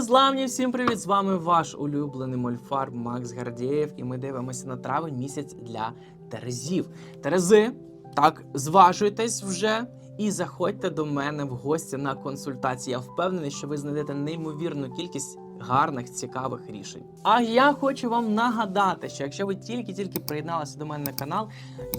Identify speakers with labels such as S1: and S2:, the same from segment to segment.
S1: Незламні, всім привіт! З вами ваш улюблений мольфар Макс Гардієв, і ми дивимося на травень місяць для Терезів. Терези, так, зважуйтесь вже і заходьте до мене в гості на консультації. Я впевнений, що ви знайдете неймовірну кількість гарних, цікавих рішень. А я хочу вам нагадати, що якщо ви тільки-тільки приєдналися до мене на канал,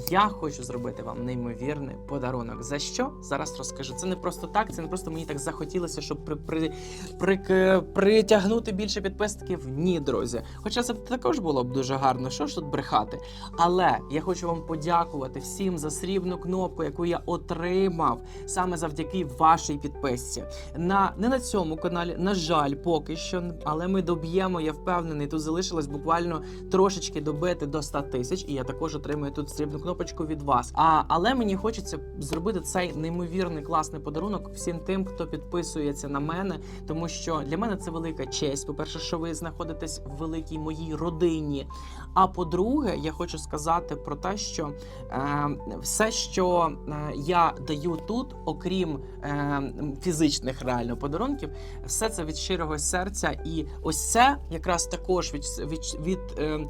S1: я хочу зробити вам неймовірний подарунок. За що? Зараз розкажу. Це не просто так, це не просто мені так захотілося, щоб при, при, при, притягнути більше підписників. Ні, друзі. Хоча це також було б дуже гарно, що ж тут брехати. Але я хочу вам подякувати всім за срібну кнопку, яку я отримав саме завдяки вашій підписці. На не на цьому каналі, на жаль, поки що, але ми доб'ємо. Я впевнений. Тут залишилось буквально трошечки добити до 100 тисяч, і я також отримую тут срібну кнопочку від вас. А але мені хочеться зробити цей неймовірний класний подарунок всім тим, хто підписується на мене, тому що для мене це велика честь. По перше, що ви знаходитесь в великій моїй родині. А по-друге, я хочу сказати про те, що е, все, що е, я даю тут, окрім е, фізичних реально подарунків, все це від щирого серця. І ось це якраз також від, від, від е,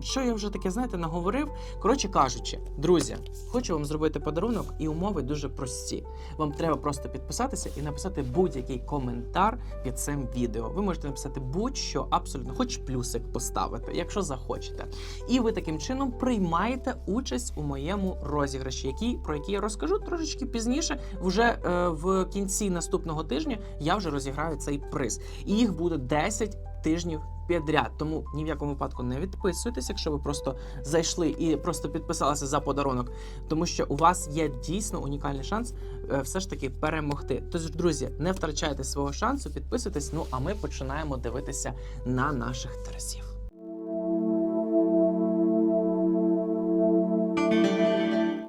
S1: що я вже таке, знаєте, наговорив. Коротше кажучи, друзі, хочу вам зробити подарунок, і умови дуже прості. Вам треба просто підписатися і написати будь-який коментар під цим відео. Ви можете написати будь-що абсолютно, хоч плюсик поставити, якщо захочете. І ви таким чином приймаєте участь у моєму розіграші, який про який я розкажу трошечки пізніше. Вже е, в кінці наступного тижня я вже розіграю цей приз. І їх буде 10 тижнів підряд. Тому ні в якому випадку не відписуйтесь, якщо ви просто зайшли і просто підписалися за подарунок, тому що у вас є дійсно унікальний шанс е, все ж таки перемогти. Тож, друзі, не втрачайте свого шансу, підписуйтесь. Ну а ми починаємо дивитися на наших терасів.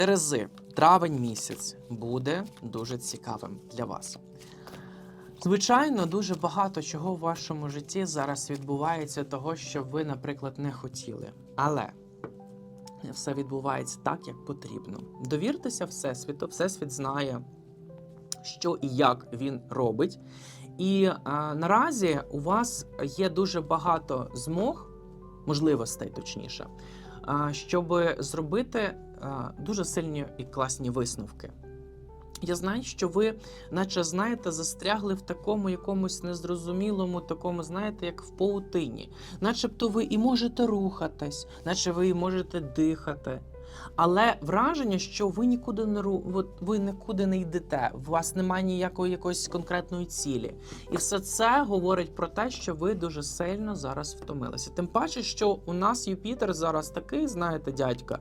S1: Терези, травень місяць буде дуже цікавим для вас. Звичайно, дуже багато чого в вашому житті зараз відбувається, того, що ви, наприклад, не хотіли. Але все відбувається так, як потрібно. Довіртеся Всесвіту, Всесвіт знає, що і як він робить. І а, наразі у вас є дуже багато змог, можливостей точніше, а, щоб зробити дуже сильні і класні висновки. Я знаю, що ви, наче знаєте, застрягли в такому якомусь незрозумілому, такому, знаєте, як в паутині. Начебто ви і можете рухатись, наче ви і можете дихати. Але враження, що ви нікуди не ви нікуди не йдете, у вас немає ніякої якоїсь конкретної цілі. І все це говорить про те, що ви дуже сильно зараз втомилися. Тим паче, що у нас Юпітер зараз такий, знаєте, дядька,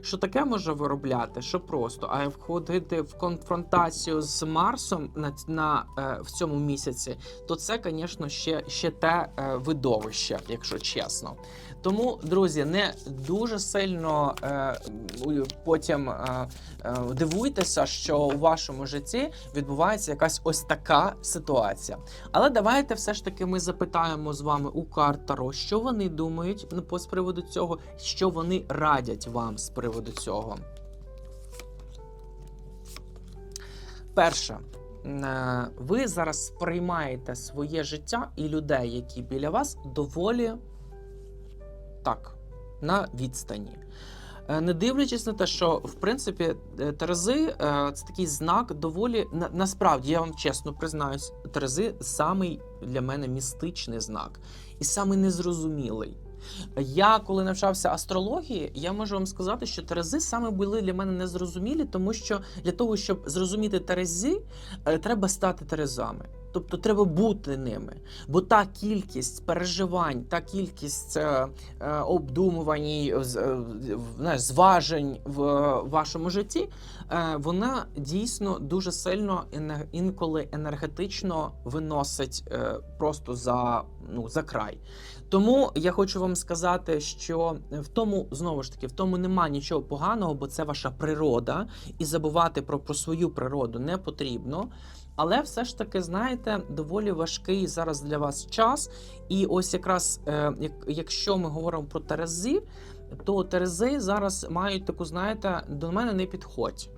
S1: що таке може виробляти, що просто, а входити в конфронтацію з Марсом на, на е, в цьому місяці, то це, звісно, ще, ще те е, видовище, якщо чесно. Тому, друзі, не дуже сильно е, потім е, е, дивуйтеся, що у вашому житті відбувається якась ось така ситуація. Але давайте все ж таки ми запитаємо з вами у карт що вони думають ну, з приводу цього, що вони радять вам з приводу цього. Перше. Е, Ви зараз сприймаєте своє життя і людей, які біля вас, доволі так, на відстані. Е, Не дивлячись на те, що в принципі е, Терези е, це такий знак доволі на, насправді, я вам чесно признаюсь, Терези самий для мене містичний знак і самий незрозумілий. Я коли навчався астрології, я можу вам сказати, що Терези саме були для мене незрозумілі, тому що для того, щоб зрозуміти Терези, треба стати Терезами. Тобто треба бути ними. Бо та кількість переживань, та кількість е, е, обдумувань, і, е, зважень в е, вашому житті, е, вона дійсно дуже сильно інколи енергетично виносить е, просто за, ну, за край. Тому я хочу вам сказати, що в тому знову ж таки в тому нема нічого поганого, бо це ваша природа, і забувати про, про свою природу не потрібно. Але все ж таки, знаєте, доволі важкий зараз для вас час. І ось якраз е, як, якщо ми говоримо про Терези, то Терези зараз мають таку, знаєте, до мене не підходь.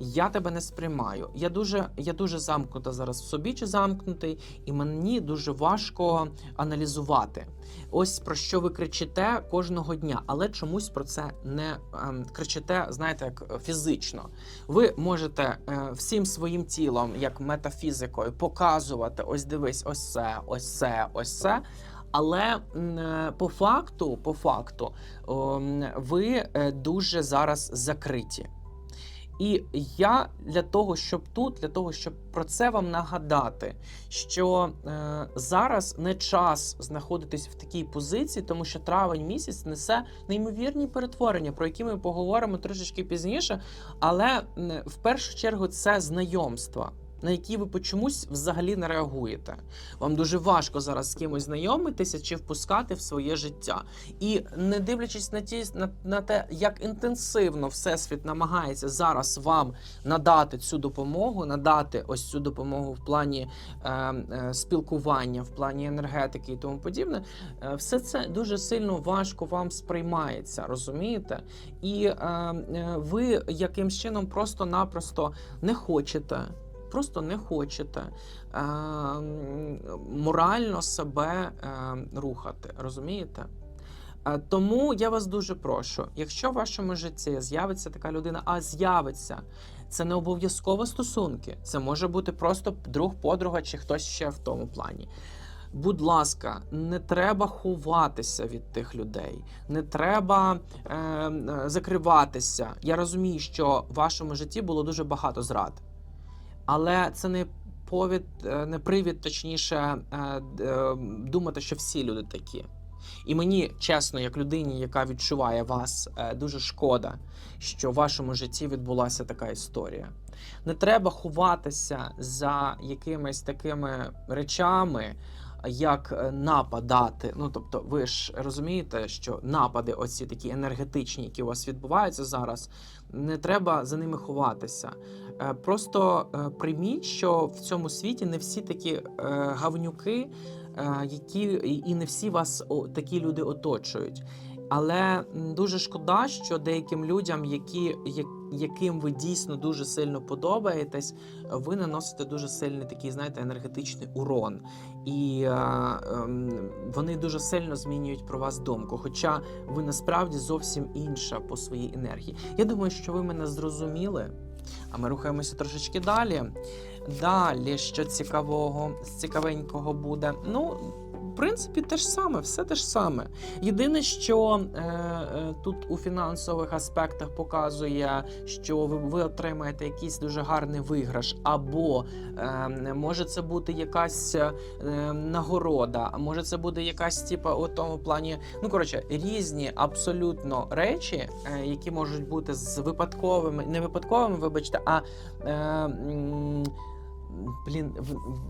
S1: Я тебе не сприймаю. Я дуже, я дуже замкнута зараз в собі чи замкнутий, і мені дуже важко аналізувати. Ось про що ви кричите кожного дня, але чомусь про це не ем, кричите, знаєте, як е, фізично. Ви можете е, всім своїм тілом, як метафізикою, показувати: ось дивись, ось це, ось це, ось це. Але е, по факту, по факту, ви е, дуже зараз закриті. І я для того, щоб тут, для того, щоб про це вам нагадати, що е, зараз не час знаходитись в такій позиції, тому що травень місяць несе неймовірні перетворення, про які ми поговоримо трошечки пізніше. Але в першу чергу це знайомства. На які ви по чомусь взагалі не реагуєте. Вам дуже важко зараз з кимось знайомитися чи впускати в своє життя. І не дивлячись на ті на, на те, як інтенсивно всесвіт намагається зараз вам надати цю допомогу, надати ось цю допомогу в плані е, е, спілкування, в плані енергетики і тому подібне, е, все це дуже сильно важко вам сприймається, розумієте? І е, е, ви якимсь чином просто-напросто не хочете. Просто не хочете е, морально себе е, рухати, розумієте? Е, Тому я вас дуже прошу, якщо в вашому житті з'явиться така людина, а з'явиться, це не обов'язково стосунки. Це може бути просто друг, подруга чи хтось ще в тому плані. Будь ласка, не треба ховатися від тих людей, не треба е, закриватися. Я розумію, що в вашому житті було дуже багато зрад, але це не повід, е, не привід, точніше, е, е, думати, що всі люди такі. І мені чесно, як людині, яка відчуває вас, дуже шкода, що в вашому житті відбулася така історія. Не треба ховатися за якимись такими речами, як е, нападати. Ну тобто, ви ж розумієте, що напади, оці такі енергетичні, які у вас відбуваються зараз, не треба за ними ховатися. Е, Просто е, прийміть, що в цьому світі не всі такі гавнюки, які і- не всі вас такі люди оточують. Але дуже шкода, що деяким людям, які, яким ви дійсно дуже сильно подобаєтесь, ви наносите дуже сильний такий, знаєте, енергетичний урон. І е, ем, вони дуже сильно змінюють про вас думку. Хоча ви насправді зовсім інша по своїй енергії. Я думаю, що ви мене зрозуміли. А ми рухаємося трошечки далі. Далі, що цікавого, цікавенького буде. Ну, в принципі, те ж саме, все те ж саме. Єдине, що е, е, тут у фінансових аспектах показує, що ви, ви отримаєте якийсь дуже гарний виграш, або е, може це бути якась е, нагорода, може це буде якась, типа, у тому плані, ну коротше, різні абсолютно речі, е, які можуть бути з випадковими, не випадковими, вибачте, а. Е, Блін,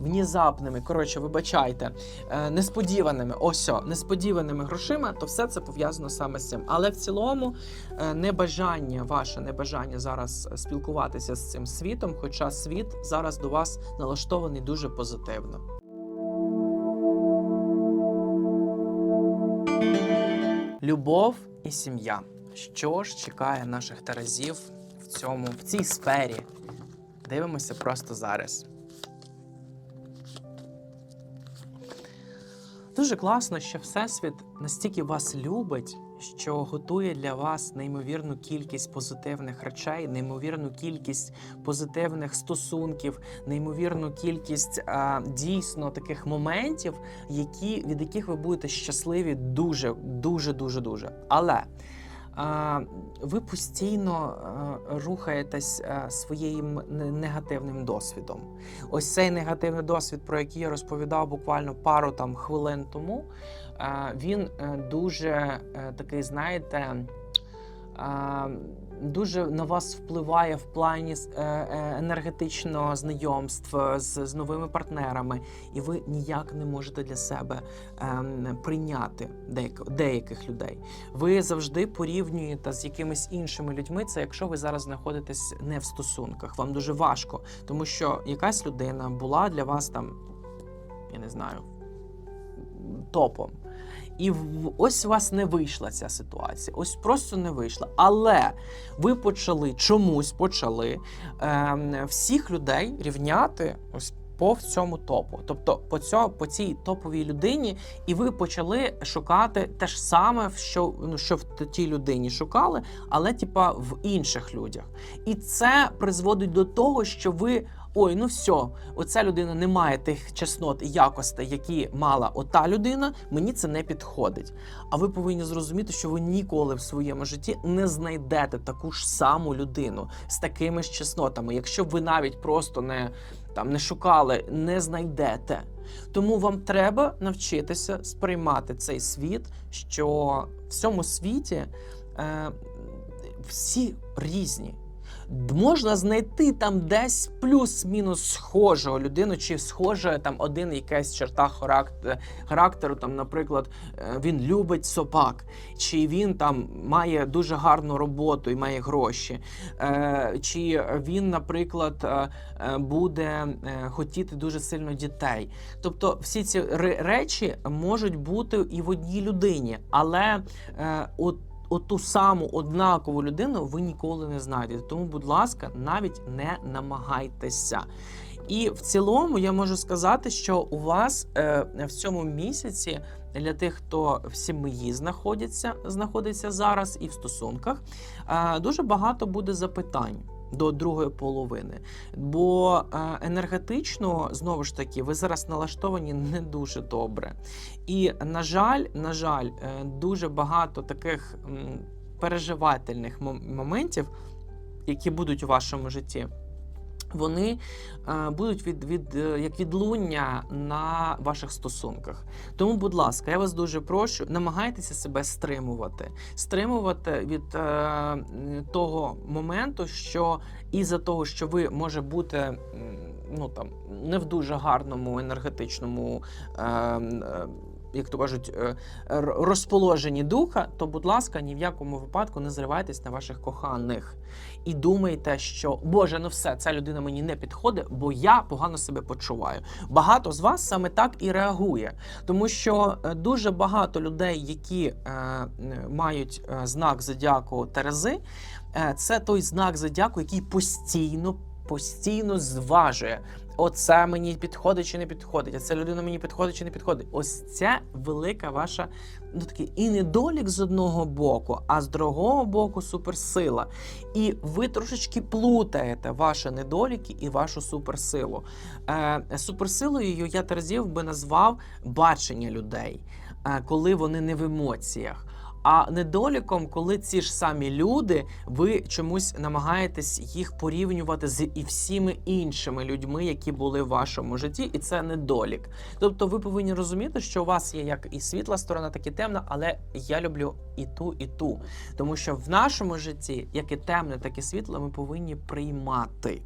S1: внезапними, коротше, вибачайте, е, несподіваними, ось о, несподіваними грошима, то все це пов'язано саме з цим. Але в цілому е, небажання, ваше небажання зараз спілкуватися з цим світом, хоча світ зараз до вас налаштований дуже позитивно. Любов і сім'я. Що ж чекає наших таразів в цьому, в цій сфері? Дивимося просто зараз. Дуже класно, що Всесвіт настільки вас любить, що готує для вас неймовірну кількість позитивних речей, неймовірну кількість позитивних стосунків, неймовірну кількість а, дійсно таких моментів, які, від яких ви будете щасливі дуже, дуже, дуже, дуже. Але ви постійно рухаєтесь своїм негативним досвідом. Ось цей негативний досвід, про який я розповідав буквально пару там хвилин тому, е, він е, дуже е, такий, знаєте. Дуже на вас впливає в плані е, е, енергетичного знайомства з, з новими партнерами, і ви ніяк не можете для себе ем, прийняти деяк, деяких людей. Ви завжди порівнюєте з якимись іншими людьми. Це якщо ви зараз знаходитесь не в стосунках, вам дуже важко, тому що якась людина була для вас там, я не знаю, топом. І ось у вас не вийшла ця ситуація. Ось просто не вийшла. Але ви почали чомусь почали ем, всіх людей рівняти ось по цьому топу. Тобто по, цьо, по цій топовій людині, і ви почали шукати те ж саме, що, ну, що в тій людині шукали, але типа в інших людях. І це призводить до того, що ви. Ой, ну все, оця людина не має тих чеснот і якостей, які мала ота людина. Мені це не підходить. А ви повинні зрозуміти, що ви ніколи в своєму житті не знайдете таку ж саму людину з такими ж чеснотами. Якщо ви навіть просто не там не шукали, не знайдете. Тому вам треба навчитися сприймати цей світ, що в цьому світі е, всі різні. Можна знайти там десь плюс-мінус схожого людину, чи схоже там один якась черта характеру. Там, наприклад, е, він любить собак, чи він там має дуже гарну роботу і має гроші, е, чи він, наприклад, е, буде хотіти дуже сильно дітей. Тобто, всі ці речі можуть бути і в одній людині, але от оту саму однакову людину ви ніколи не знайдете. Тому, будь ласка, навіть не намагайтеся. І в цілому я можу сказати, що у вас е, в цьому місяці для тих, хто в сім'ї знаходиться, знаходиться зараз і в стосунках, е, дуже багато буде запитань. До другої половини, бо е, енергетично знову ж таки ви зараз налаштовані не дуже добре. І на жаль, на жаль, е, дуже багато таких переживательних моментів, які будуть у вашому житті. Вони е, будуть від, від е, як відлуння на ваших стосунках. Тому, будь ласка, я вас дуже прошу, намагайтеся себе стримувати, стримувати від е, того моменту, що із-за того, що ви може бути ну там не в дуже гарному енергетичному. Е, е, як то кажуть, е, р- розположенні духа, то, будь ласка, ні в якому випадку не зривайтесь на ваших коханих і думайте, що Боже, ну все, ця людина мені не підходить, бо я погано себе почуваю. Багато з вас саме так і реагує, тому що е, дуже багато людей, які е, мають е, знак зодіаку Терези, е, це той знак зодіаку, який постійно. Постійно зважує, оце мені підходить чи не підходить, а ця людина мені підходить чи не підходить. Ось це велика ваша ну такий і недолік з одного боку, а з другого боку суперсила. І ви трошечки плутаєте ваші недоліки і вашу суперсилу. Е, суперсилою я Терезів би назвав бачення людей, е, коли вони не в емоціях. А недоліком, коли ці ж самі люди, ви чомусь намагаєтесь їх порівнювати з і всіми іншими людьми, які були в вашому житті, і це недолік. Тобто, ви повинні розуміти, що у вас є як і світла сторона, так і темна, але я люблю і ту, і ту. Тому що в нашому житті, як і темне, так і світле, ми повинні приймати.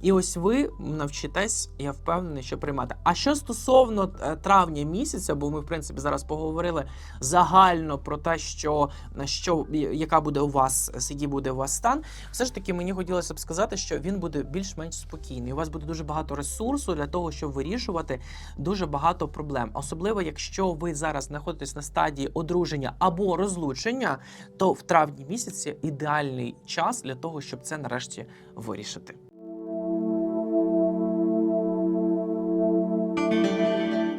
S1: І ось ви навчитесь, я впевнений, що приймати. А що стосовно е, травня місяця, бо ми, в принципі, зараз поговорили загально про те, що, що яка буде у вас, який буде у вас стан, все ж таки мені хотілося б сказати, що він буде більш-менш спокійний. У вас буде дуже багато ресурсу для того, щоб вирішувати дуже багато проблем. Особливо, якщо ви зараз знаходитесь на стадії одруження або розлучення, то в травні місяці ідеальний час для того, щоб це нарешті вирішити.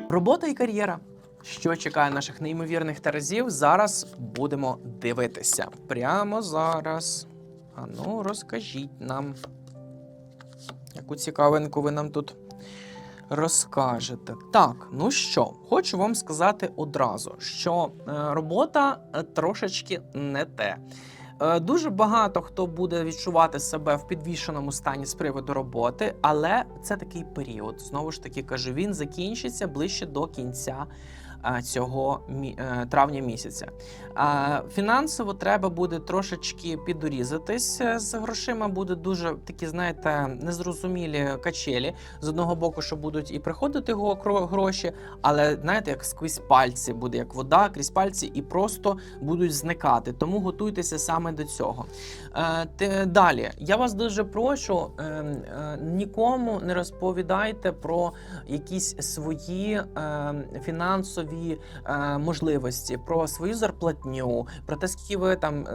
S1: Робота і кар'єра. Що чекає наших неймовірних терезів? Зараз будемо дивитися. Прямо зараз. А ну, розкажіть нам, яку цікавинку ви нам тут розкажете. Так, ну що, хочу вам сказати одразу, що е, робота е, трошечки не те. Е, Дуже багато хто буде відчувати себе в підвішеному стані з приводу роботи, але це такий період. Знову ж таки кажу, він закінчиться ближче до кінця цього е, травня місяця. Фінансово треба буде трошечки підурізатись е, з грошима. Буде дуже такі, знаєте, незрозумілі качелі. З одного боку, що будуть і приходити гроші, але знаєте, як сквозь пальці буде, як вода крізь пальці, і просто будуть зникати. Тому готуйтеся саме до цього. Е, далі, я вас дуже прошу, е, е, нікому не розповідайте про якісь свої е, фінансові свої е, можливості, про свою зарплатню, про те, скільки ви там е,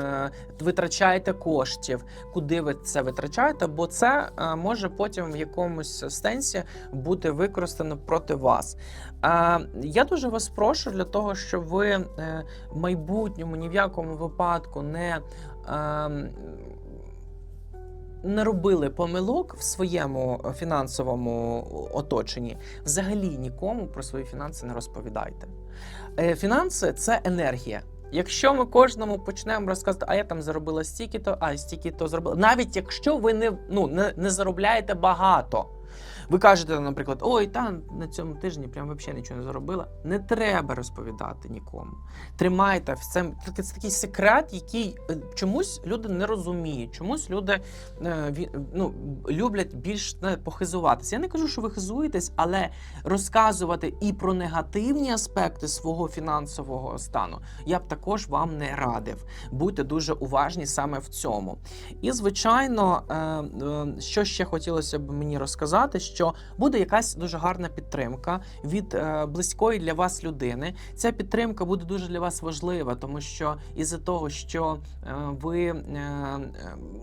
S1: е, витрачаєте коштів, куди ви це витрачаєте, бо це е, може потім в якомусь сенсі бути використано проти вас. Е, я дуже вас прошу для того, щоб ви е, в майбутньому ні в якому випадку не. Е, не робили помилок в своєму фінансовому оточенні, взагалі нікому про свої фінанси не розповідайте. Е, Фінанси це енергія. Якщо ми кожному почнемо розказувати, а я там заробила стільки-то, а стільки то зробила. Навіть якщо ви не, ну, не, не заробляєте багато. Ви кажете, наприклад, ой, та на цьому тижні прям взагалі нічого не заробила. Не треба розповідати нікому. Тримайте це, це, це такий секрет, який е, чомусь люди не розуміють. Чомусь люди е, ну, люблять більш похизуватися. Я не кажу, що ви хизуєтесь, але розказувати і про негативні аспекти свого фінансового стану я б також вам не радив. Будьте дуже уважні саме в цьому. І, звичайно, е, що ще хотілося б мені розказати, що буде якась дуже гарна підтримка від е, близької для вас людини. Ця підтримка буде дуже для вас важлива, тому що із-за того, що е, ви е,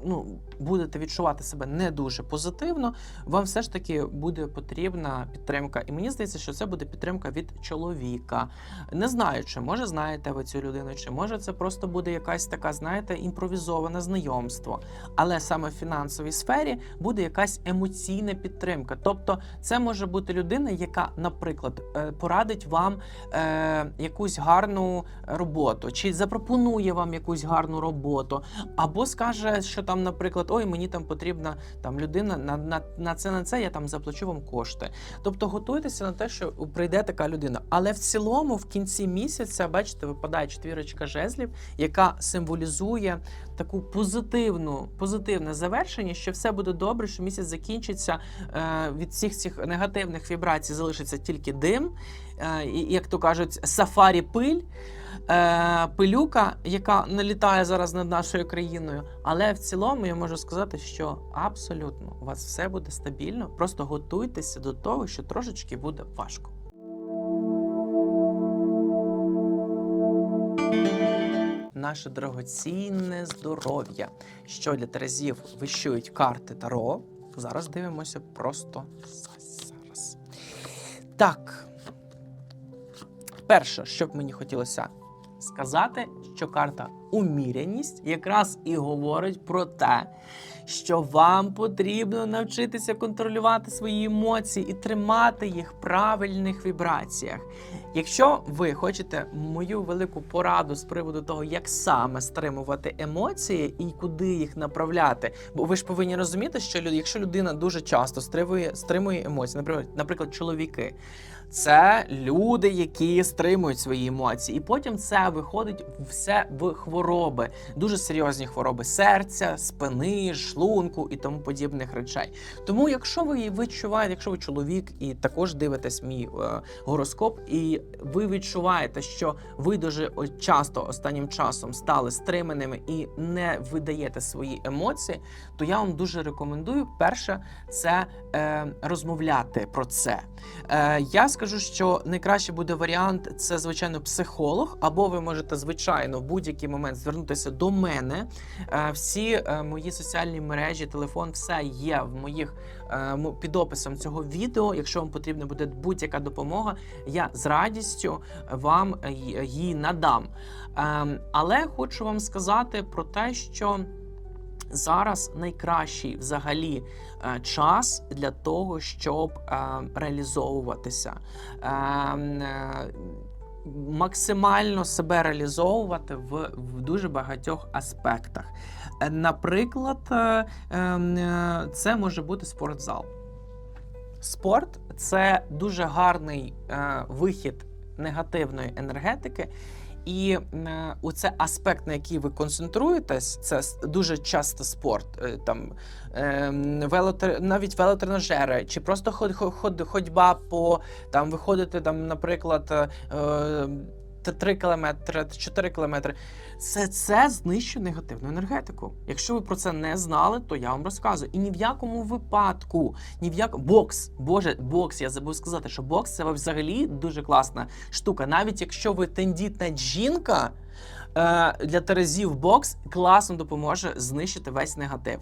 S1: ну, будете відчувати себе не дуже позитивно, вам все ж таки буде потрібна підтримка. І мені здається, що це буде підтримка від чоловіка. Не знаю, чи може знаєте ви цю людину, чи може це просто буде якась така, знаєте, імпровізоване знайомство. Але саме в фінансовій сфері буде якась емоційна підтримка. Тобто, це може бути людина, яка, наприклад, е, порадить вам е, якусь гарну роботу, чи запропонує вам якусь гарну роботу, або скаже, що там, наприклад, ой, мені там потрібна там людина на, на, на це на це, я там заплачу вам кошти. Тобто готуйтеся на те, що прийде така людина. Але в цілому, в кінці місяця, бачите, випадає четвірочка жезлів, яка символізує таку позитивну, позитивне завершення, що все буде добре, що місяць закінчиться е, від всіх цих негативних вібрацій, залишиться тільки дим, е, і, як то кажуть, сафарі пиль. Е, пилюка, яка налітає зараз над нашою країною, але в цілому я можу сказати, що абсолютно у вас все буде стабільно. Просто готуйтеся до того, що трошечки буде важко. Наше дорогоцінне здоров'я, що для Терезів вищують карти Таро. Зараз дивимося просто зараз. Так. Перше, що б мені хотілося сказати, що карта уміряність якраз і говорить про те, що вам потрібно навчитися контролювати свої емоції і тримати їх в правильних вібраціях. Якщо ви хочете мою велику пораду з приводу того, як саме стримувати емоції і куди їх направляти, бо ви ж повинні розуміти, що люд, якщо людина дуже часто стримує, стримує емоції, наприклад, наприклад, чоловіки. Це люди, які стримують свої емоції, і потім це виходить все в хвороби, дуже серйозні хвороби серця, спини, шлунку і тому подібних речей. Тому, якщо ви відчуваєте, якщо ви чоловік і також дивитесь мій е, гороскоп, і ви відчуваєте, що ви дуже часто останнім часом стали стриманими і не видаєте свої емоції, то я вам дуже рекомендую перше це е, розмовляти про це. Е, я скажу, що найкраще буде варіант це, звичайно, психолог, або ви можете, звичайно, в будь-який момент звернутися до мене. Е, всі е, мої соціальні мережі, телефон, все є в моїх е, під описом цього відео. Якщо вам потрібна буде будь-яка допомога, я з радістю вам її надам. Ем, але хочу вам сказати про те, що. Зараз найкращий взагалі е, час для того, щоб е, реалізовуватися, е, максимально себе реалізовувати в, в дуже багатьох аспектах. Наприклад, е, е, це може бути спортзал. Спорт це дуже гарний вихід негативної енергетики. І е, оце аспект, на який ви концентруєтесь, це дуже часто спорт. Е, там е, велотр... навіть велотренажери, чи просто ход... ход... ходьба по там виходити, там, наприклад, е, 3 кілометри, 4 кілометри. Це, це знищує негативну енергетику. Якщо ви про це не знали, то я вам розказую. І ні в якому випадку, ні в як бокс, боже, бокс, я забув сказати, що бокс це взагалі дуже класна штука. Навіть якщо ви тендітна жінка. е, Для Терезів бокс класно допоможе знищити весь негатив.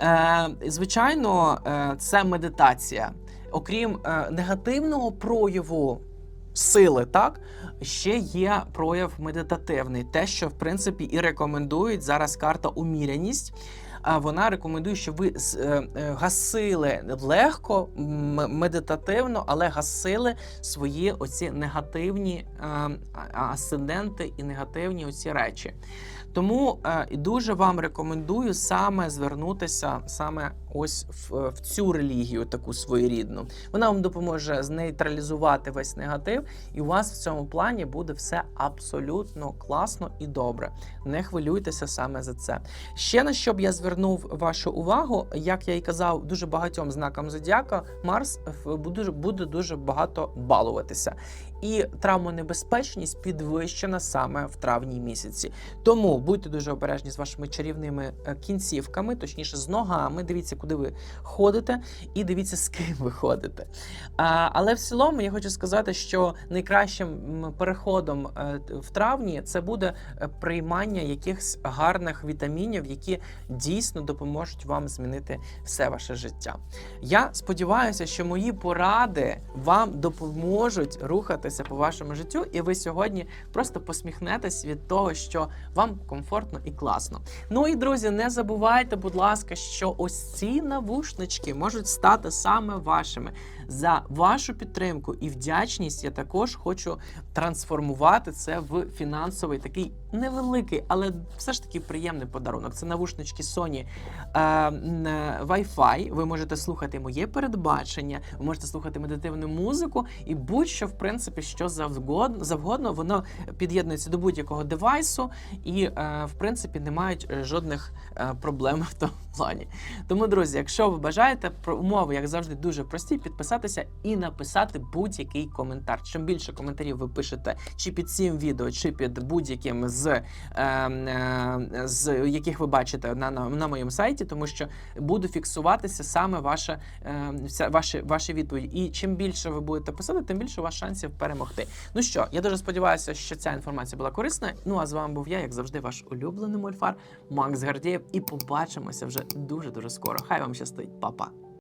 S1: Е, Звичайно, е, це медитація. Окрім негативного прояву сили, так ще є прояв медитативний. Те, що в принципі і рекомендують зараз карта уміряність. Вона рекомендує, щоб ви е, е, гасили легко, медитативно, але гасили свої оці негативні е, асценденти і негативні оці речі. Тому дуже вам рекомендую саме звернутися саме ось в, в цю релігію, таку своєрідну. Вона вам допоможе знейтралізувати весь негатив, і у вас в цьому плані буде все абсолютно класно і добре. Не хвилюйтеся саме за це. Ще на що б я звернув вашу увагу, як я і казав, дуже багатьом знакам зодіака Марс буде, буде дуже багато балуватися. І травмонебезпечність підвищена саме в травні місяці. Тому будьте дуже обережні з вашими чарівними е, кінцівками, точніше з ногами. Дивіться, куди ви ходите, і дивіться, з ким ви ходите. Але в цілому я хочу сказати, що найкращим переходом е, в травні це буде е, приймання якихось гарних вітамінів, які дійсно допоможуть вам змінити все ваше життя. Я сподіваюся, що мої поради вам допоможуть рухатися по вашому життю, і ви сьогодні просто посміхнетесь від того, що вам комфортно і класно. Ну і друзі, не забувайте, будь ласка, що ось ці навушнички можуть стати саме вашими. За вашу підтримку і вдячність я також хочу трансформувати це в фінансовий такий невеликий, але все ж таки приємний подарунок. Це навушнички Sony е, е, Wi-Fi. Ви можете слухати моє передбачення, ви можете слухати медитивну музику і будь-що, в принципі, що завгодно, завгодно воно під'єднується до будь-якого девайсу і, е, в принципі, не мають жодних проблем в тому плані. Тому, друзі, якщо ви бажаєте, про умови, як завжди, дуже прості, підписатися і написати будь-який коментар. Чим більше коментарів ви пишете чи під цим відео, чи під будь-яким з, е, е, з яких ви бачите на, на, на моєму сайті, тому що буду фіксуватися саме ваша, е, вся, ваші, ваші відповіді. І чим більше ви будете писати, тим більше у вас шансів перемогти. Ну що, я дуже сподіваюся, що ця інформація була корисна. Ну а з вами був я, як завжди, ваш улюблений мольфар Макс Гардієв. І побачимося вже дуже дуже скоро. Хай вам щастить, Па-па!